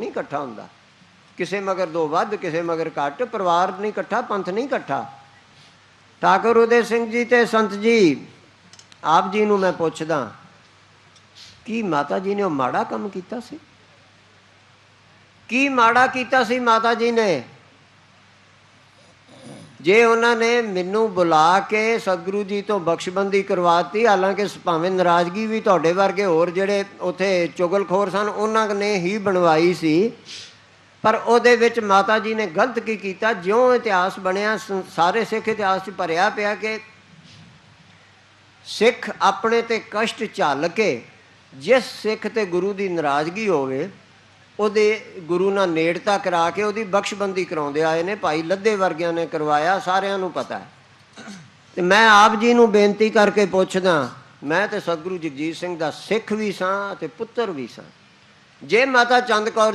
ਨਹੀਂ ਇਕੱਠਾ ਹੁੰਦਾ। ਕਿਸੇ ਮਗਰ ਦੋ ਵੱਧ, ਕਿਸੇ ਮਗਰ ਘੱਟ, ਪਰਿਵਾਰ ਨਹੀਂ ਇਕੱਠਾ, ਪੰਥ ਨਹੀਂ ਇਕੱਠਾ। ਠਾਕੁਰ ਉਦੇ ਸਿੰਘ ਜੀ ਤੇ ਸੰਤ ਜੀ, ਆਪ ਜੀ ਨੂੰ ਮੈਂ ਪੁੱਛਦਾ, ਕੀ ਮਾਤਾ ਜੀ ਨੇ ਉਹ ਮਾੜਾ ਕੰਮ ਕੀਤਾ ਸੀ? ਕੀ ਮਾੜਾ ਕੀਤਾ ਸੀ ਮਾਤਾ ਜੀ ਨੇ? ਜੇ ਉਹਨਾਂ ਨੇ ਮੈਨੂੰ ਬੁਲਾ ਕੇ ਸਤਿਗੁਰੂ ਜੀ ਤੋਂ ਬਖਸ਼ਬੰਦੀ ਕਰਵਾਤੀ, ਹਾਲਾਂਕਿ ਭਾਵੇਂ ਨਾਰਾਜ਼ਗੀ ਵੀ ਤੁਹਾਡੇ ਵਰਗੇ ਹੋਰ ਜਿਹੜੇ ਉਥੇ ਚੁਗਲਖੋਰ ਸਨ, ਉਹਨਾਂ ਨੇ ਹੀ ਬਣਵਾਈ ਸੀ। ਪਰ ਉਹਦੇ ਵਿੱਚ ਮਾਤਾ ਜੀ ਨੇ ਗਲਤ ਕੀ ਕੀਤਾ? ਜਿਉਂ ਇਤਿਹਾਸ ਬਣਿਆ, ਸ- ਸਾਰੇ ਸਿੱਖ ਇਤਿਹਾਸ 'ਚ ਭਰਿਆ ਪਿਆ ਕਿ ਸਿੱਖ ਆਪਣੇ ਤੇ ਕਸ਼ਟ ਝੱਲ ਕੇ, ਜਿਸ ਸਿੱਖ ਤੇ ਗੁਰੂ ਦੀ ਨਾਰਾਜ਼ਗੀ ਹੋਵੇ ਉਹਦੇ ਗੁਰੂ ਨਾਲ ਨੇੜਤਾ ਕਰਾ ਕੇ ਉਹਦੀ ਬਖਸ਼ਬੰਦੀ ਕਰਾਉਂਦੇ ਆਏ ਨੇ, ਭਾਈ ਲੱਦੇ ਵਰਗਿਆਂ ਨੇ ਕਰਵਾਇਆ, ਸਾਰਿਆਂ ਨੂੰ ਪਤਾ ਹੈ। ਤੇ ਮੈਂ ਆਪ ਜੀ ਨੂੰ ਬੇਨਤੀ ਕਰਕੇ ਪੁੱਛਦਾ, ਮੈਂ ਤੇ ਸਤਿਗੁਰੂ ਜਗਜੀਤ ਸਿੰਘ ਦਾ ਸਿੱਖ ਵੀ ਸਾਂ ਤੇ ਪੁੱਤਰ ਵੀ ਸਾਂ। ਜੇ ਮਾਤਾ ਚੰਦ ਕੌਰ